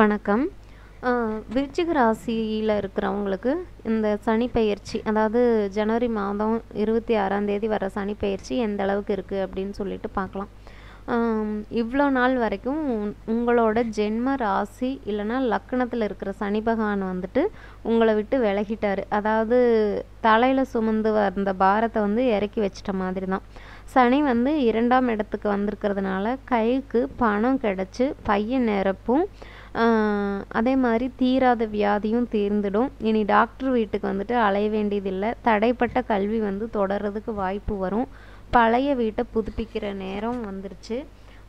வணக்கம். விருச்சிக ராசியில் இருக்கிறவங்களுக்கு இந்த சனி பெயர்ச்சி அதாவது ஜனவரி மாதம் இருபத்தி ஆறாம் தேதி வர சனி பெயர்ச்சி எந்த அளவுக்கு இருக்குது அப்படின்னு சொல்லிட்டு பார்க்கலாம். இவ்வளோ நாள் வரைக்கும் உங்களோட ஜென்ம ராசி இல்லைன்னா லக்கணத்தில் இருக்கிற சனி பகவான் வந்துட்டு உங்களை விட்டு விலகிட்டார். அதாவது தலையில் சுமந்து வந்த பாரத்தை வந்து இறக்கி வச்சிட்ட மாதிரி தான் சனி வந்து இரண்டாம் இடத்துக்கு வந்திருக்கிறதுனால கைக்கு பணம் கிடச்சி பையன் நிரப்பும் அதே மாதிரி தீராத வியாதியும் தீர்ந்துடும். இனி டாக்டர் வீட்டுக்கு வந்துட்டு அலைய வேண்டியதில்லை. தடைப்பட்ட கல்வி வந்து தொடர்றதுக்கு வாய்ப்பு வரும். பழைய வீட்டை புதுப்பிக்கிற நேரம் வந்துருச்சு.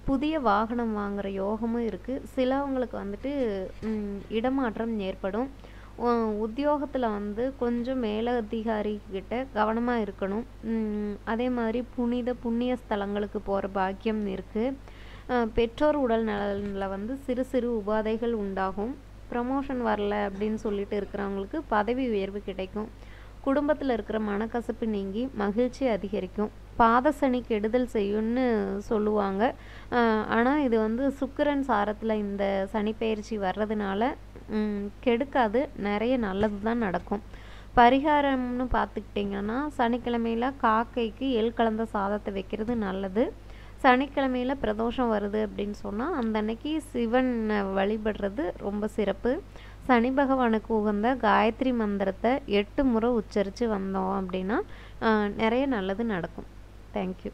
புதிய வாகனம் வாங்குகிற யோகமும் இருக்குது சிலவங்களுக்கு வந்துட்டு இடமாற்றம் ஏற்படும். உத்தியோகத்தில் வந்து கொஞ்சம் மேலதிகாரி கிட்ட கவனமாக இருக்கணும் அதே மாதிரி புனித புண்ணிய ஸ்தலங்களுக்கு போகிற பாக்கியம் இருக்குது பெற்றோர் உடல் நலனில் வந்து சிறு சிறு உபாதைகள் உண்டாகும். ப்ரமோஷன் வரல அப்படின்னு சொல்லிட்டு இருக்கிறவங்களுக்கு பதவி உயர்வு கிடைக்கும். குடும்பத்தில் இருக்கிற மனக்கசப்பு நீங்கி மகிழ்ச்சி அதிகரிக்கும். பாதசனி கெடுதல் செய்யும்னு சொல்லுவாங்க. ஆனால் இது வந்து சுக்கிரன் சாரத்தில் இந்த சனிப்பெயர்ச்சி வர்றதுனால கெடுக்காது. நிறைய நல்லது தான் நடக்கும். பரிகாரம்னு பார்த்துக்கிட்டிங்கன்னா சனிக்கிழமையில் காக்கைக்கு எள் கலந்த சாதத்தை வைக்கிறது நல்லது. சனிக்கிழமையில் பிரதோஷம் வருது அப்படின்னு சொன்னால் அந்த அன்னைக்கு சிவனை வழிபடுறது ரொம்ப சிறப்பு. சனி பகவானுக்கு உகந்த காயத்ரி மந்திரத்தை எட்டு முறை உச்சரித்து வந்தோம் அப்படின்னா நிறைய நல்லது நடக்கும். தேங்க்யூ